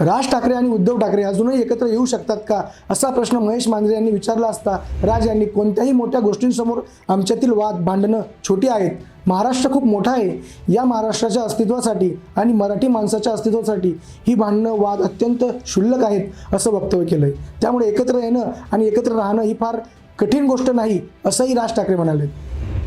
राज ठाकरे आणि उद्धव ठाकरे अजूनही एकत्र येऊ शकतात का? असा प्रश्न महेश मांजरे यांनी विचारला असता राज यांनी कोणत्याही मोठ्या गोष्टींसमोर आमच्यातील वाद भांडणं छोटी आहेत. महाराष्ट्र खूप मोठा आहे. या महाराष्ट्राच्या अस्तित्वासाठी आणि मराठी माणसाच्या अस्तित्वासाठी ही भांडणं वाद अत्यंत क्षुल्लक आहेत असं वक्तव्य केलं आहे त्यामुळे एकत्र येणं आणि एकत्र राहणं ही फार कठीण गोष्ट नाही असंही राज ठाकरे म्हणाले.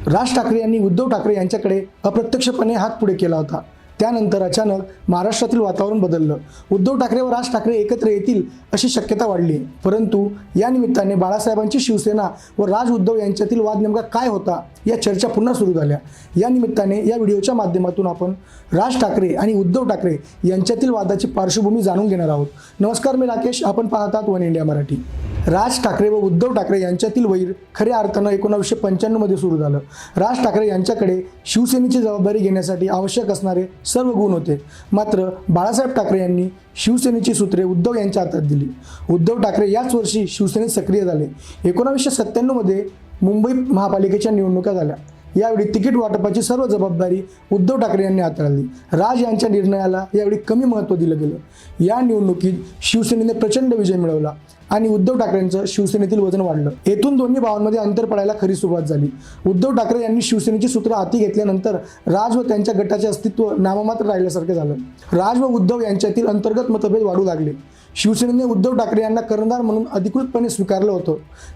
राज ठाकरे यांनी उद्धव ठाकरे यांच्याकडे अप्रत्यक्षपणे हात पुढे केला होता. त्यानंतर अचानक महाराष्ट्रातील वातावरण बदललं. उद्धव ठाकरे व राज ठाकरे एकत्र येतील अशी शक्यता वाढली. परंतु या निमित्ताने बाळासाहेबांची शिवसेना व राज उद्धव यांच्यातील वाद नेमका काय होता? या चर्चा पुन्हा सुरू झाल्या. या निमित्ताने या व्हिडिओच्या माध्यमातून आपण राज ठाकरे आणि उद्धव ठाकरे यांच्यातील वादाची पार्श्वभूमी जाणून घेणार आहोत. नमस्कार मी राकेश. आपण पाहतात वन इंडिया मराठी. राज ठाकरे व उद्धव ठाकरे यांच्यातील वैर खऱ्या अर्थानं एकोणावीसशे पंच्याण्णवमध्ये सुरू झालं. राज ठाकरे यांच्याकडे शिवसेनेची जबाबदारी घेण्यासाठी आवश्यक असणारे सर्व गुण होते. मात्र बाळासाहेब ठाकरे यांनी शिवसेनेची सूत्रे उद्धव यांच्या हातात दिली. उद्धव ठाकरे याच वर्षी शिवसेनेत सक्रिय झाले. एकोणावीसशे सत्त्याण्णवमध्ये मुंबई महापालिकेच्या निवडणुका झाल्या. यावेळी तिकीट वाटपाची सर्व जबाबदारी उद्धव ठाकरे यांनी हाताळली. राज यांच्या निर्णयाला यावेळी कमी महत्त्व दिलं गेलं. या निवडणुकीत शिवसेनेने प्रचंड विजय मिळवला आणि उद्धव ठाकरेंचं शिवसेनेतील वजन वाढलं. येथून दोन्ही भावांमध्ये अंतर पडायला खरी सुरुवात झाली. उद्धव ठाकरे यांनी शिवसेनेची सूत्र हाती घेतल्यानंतर राज व त्यांच्या गटाचे अस्तित्व नाममात्र राहिल्यासारखे झालं. राज व उद्धव यांच्यातील अंतर्गत मतभेद वाढू लागले. शिवसेनेने उद्धव ठाकरे यांना कर्णधार म्हणून अधिकृतपणे स्वीकारलं होतं.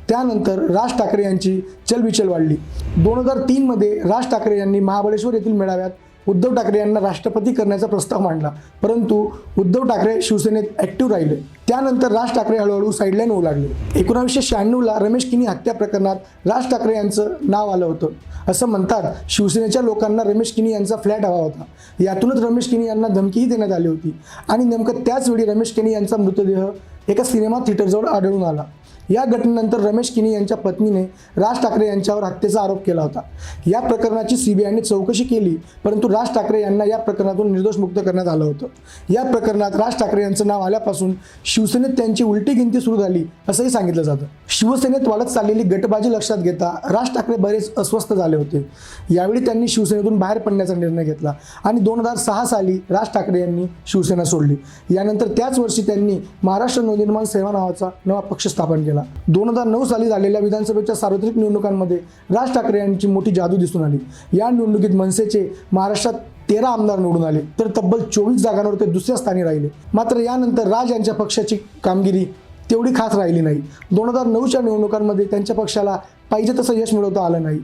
त्यानंतर राज ठाकरे यांची चलबिचल वाढली. दोन हजार तीनमध्ये राज ठाकरे यांनी महाबळेश्वर येथील मेळाव्यात उद्धव ठाकरे यांना राष्ट्रपती करण्याचा प्रस्ताव मांडला. परंतु उद्धव ठाकरे शिवसेनेत ॲक्टिव्ह राहिले. त्यानंतर राज ठाकरे हळूहळू साईडलाईन होऊ लागले. एकोणावीसशे शहाण्णवला रमेश किनी हत्या प्रकरणात राज ठाकरे यांचं नाव आलं होतं. असं म्हणतात शिवसेनेच्या लोकांना रमेश किनी यांचा फ्लॅट हवा होता. यातूनच रमेश किनी यांना धमकीही देण्यात आली होती. आणि नेमकं त्याच वेळी रमेश किनी यांचा मृतदेह एका सिनेमा थिएटरजवळ आढळून आला. या घटनेनंतर रमेश किनी यांच्या पत्नीने राज ठाकरे यांच्यावर हत्येचा आरोप केला होता. या प्रकरणाची सीबीआयने चौकशी केली परंतु राज ठाकरे यांना या प्रकरणातून निर्दोष मुक्त करण्यात आलं होतं. या प्रकरणात राज ठाकरे यांचं नाव आल्यापासून शिवसेनेत त्यांची उलटी गिनती सुरू झाली असंही सांगितलं जातं. शिवसेनेत वाढत चाललेली गटबाजी लक्षात घेता राज ठाकरे बरेच अस्वस्थ झाले होते. यावेळी त्यांनी शिवसेनेतून बाहेर पडण्याचा निर्णय घेतला आणि दोन हजार सहा साली राज ठाकरे यांनी शिवसेना सोडली. यानंतर त्याच वर्षी त्यांनी महाराष्ट्र नवनिर्माण सेवा नावाचा नवा पक्ष स्थापन केला. दोन हजार नऊ साली झालेल्या विधानसभेच्या सार्वत्रिक निवडणुकांमध्ये राज ठाकरे यांची मोठी जादू दिसून आली. या निवडणुकीत मनसेचे महाराष्ट्रात तेरा आमदार निवडून आले. तर तब्बल चोवीस जागांवर ते दुसऱ्या स्थानी राहिले. मात्र यानंतर राज यांच्या पक्षाची कामगिरी तेवढी खास राहिली नाही. दोन हजार नऊच्या निवडणुकांमध्ये त्यांच्या पक्षाला पाहिजे तसं यश मिळवता आलं नाही.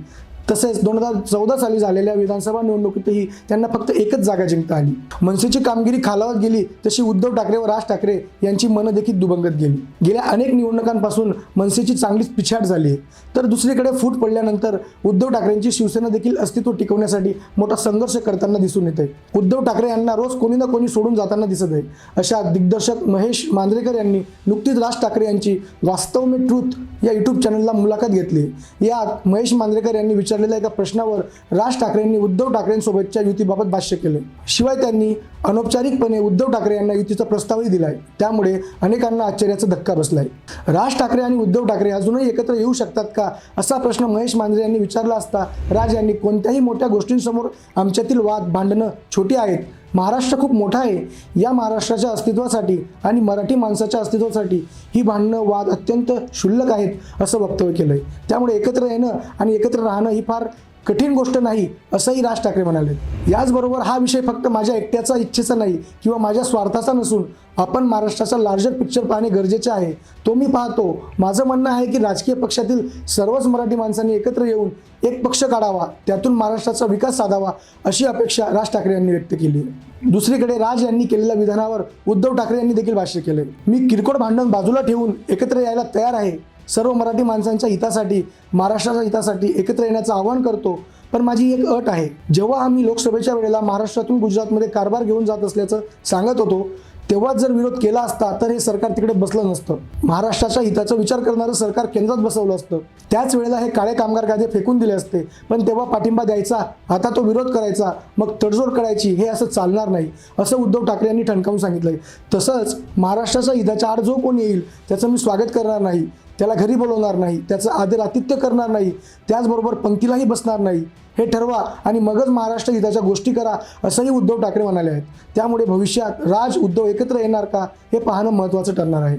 तसेच दोन हजार चौदा साली झालेल्या विधानसभा निवडणुकीतही त्यांना फक्त एकच जागा जिंकता आली. मनसेची कामगिरी खालावत गेली तशी उद्धव ठाकरे व राज ठाकरे यांची मनं देखील दुभंगत गेली. गेल्या अनेक निवडणुकांपासून मनसेची चांगलीच पिछाट झाली आहे. तर दुसरीकडे फूट पडल्यानंतर उद्धव ठाकरेंची शिवसेना देखील अस्तित्व टिकवण्यासाठी मोठा संघर्ष करताना दिसून येत आहे उद्धव ठाकरे यांना रोज कोणी ना कोणी सोडून जाताना दिसत आहे. अशा दिग्दर्शक महेश मांजरेकर यांनी नुकतीच राज ठाकरे यांची वास्तव में ट्रूथ या युट्यूब चॅनलला मुलाखत घेतली. यात महेश मांजरेकर यांनी विचार ठरलेल्या एका प्रश्नावर राज ठाकरेंनी उद्धव ठाकरेंसोबतच्या युतीबाबत भाष्य केले. शिवाय त्यांनी अनौपचारिकपणे उद्धव ठाकरे यांना युतीचा प्रस्तावही दिलाय. त्यामुळे अनेकांना आश्चर्याचा धक्का बसलाय. राज ठाकरे आणि उद्धव ठाकरे अजूनही एकत्र येऊ शकतात का? असा प्रश्न महेश मांजरे यांनी विचारला असता राज यांनी कोणत्याही मोठ्या गोष्टींसमोर आमच्यातील वाद भांडणं छोटी आहेत. महाराष्ट्र खूप मोठा आहे. या महाराष्ट्राच्या अस्तित्वासाठी आणि मराठी माणसाच्या अस्तित्वासाठी ही भांडणं वाद अत्यंत क्षुल्लक आहेत असं वक्तव्य केलं आहे त्यामुळे एकत्र येणं आणि एकत्र राहणं ही फार कठीण गोष्ट नाही असंही राज ठाकरे म्हणाले. याचबरोबर हा विषय फक्त माझ्या एकट्याचा इच्छेचा नाही किंवा माझ्या स्वार्थाचा नसून आपण महाराष्ट्राचा लार्जर पिक्चर पाहणे गरजेचे आहे. तो मी पाहतो. माझं म्हणणं आहे की राजकीय पक्षातील सर्वच मराठी माणसांनी एकत्र येऊन एक पक्ष काढावा त्यातून महाराष्ट्राचा विकास साधावा अशी अपेक्षा राज ठाकरे यांनी व्यक्त केली. आहे दुसरीकडे राज यांनी केलेल्या विधानावर उद्धव ठाकरे यांनी देखील भाष्य केले. मी किरकोळ भांडण बाजूला ठेवून एकत्र यायला तयार आहे. सर्व मराठी माणसांच्या हितासाठी महाराष्ट्राच्या हितासाठी एकत्र येण्याचं आवाहन करतो. पण माझी एक अट आहे जेव्हा आम्ही लोकसभेच्या वेळेला महाराष्ट्रातून गुजरातमध्ये कारभार घेऊन जात असल्याचं सांगत होतो तेव्हाच जर विरोध केला असता तर हे सरकार तिकडे बसलं नसतं. महाराष्ट्राच्या हिताचा विचार करणारं सरकार केंद्रात बसवलं असतं. त्याच वेळेला हे काळे कामगार कायदे फेकून दिले असते. पण तेव्हा पाठिंबा द्यायचा आता तो विरोध करायचा मग तडजोड करायची हे असं चालणार नाही असं उद्धव ठाकरे यांनी ठणकावून सांगितलंय. तसंच महाराष्ट्राच्या हिताच्या आड जो कोण येईल त्याचं मी स्वागत करणार नाही. त्याला घरी बोलवणार नाही त्याचं आदर आतिथ्य करणार नाही त्याचबरोबर पंक्तीलाही बसणार नाही. हे ठरवा आणि मगच महाराष्ट्र हिताच्या गोष्टी करा असंही उद्धव ठाकरे म्हणाले आहेत. त्यामुळे भविष्यात राज उद्धव एकत्र येणार का हे पाहणं महत्त्वाचं ठरणार आहे.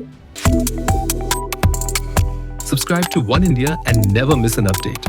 Subscribe to One India and never miss an update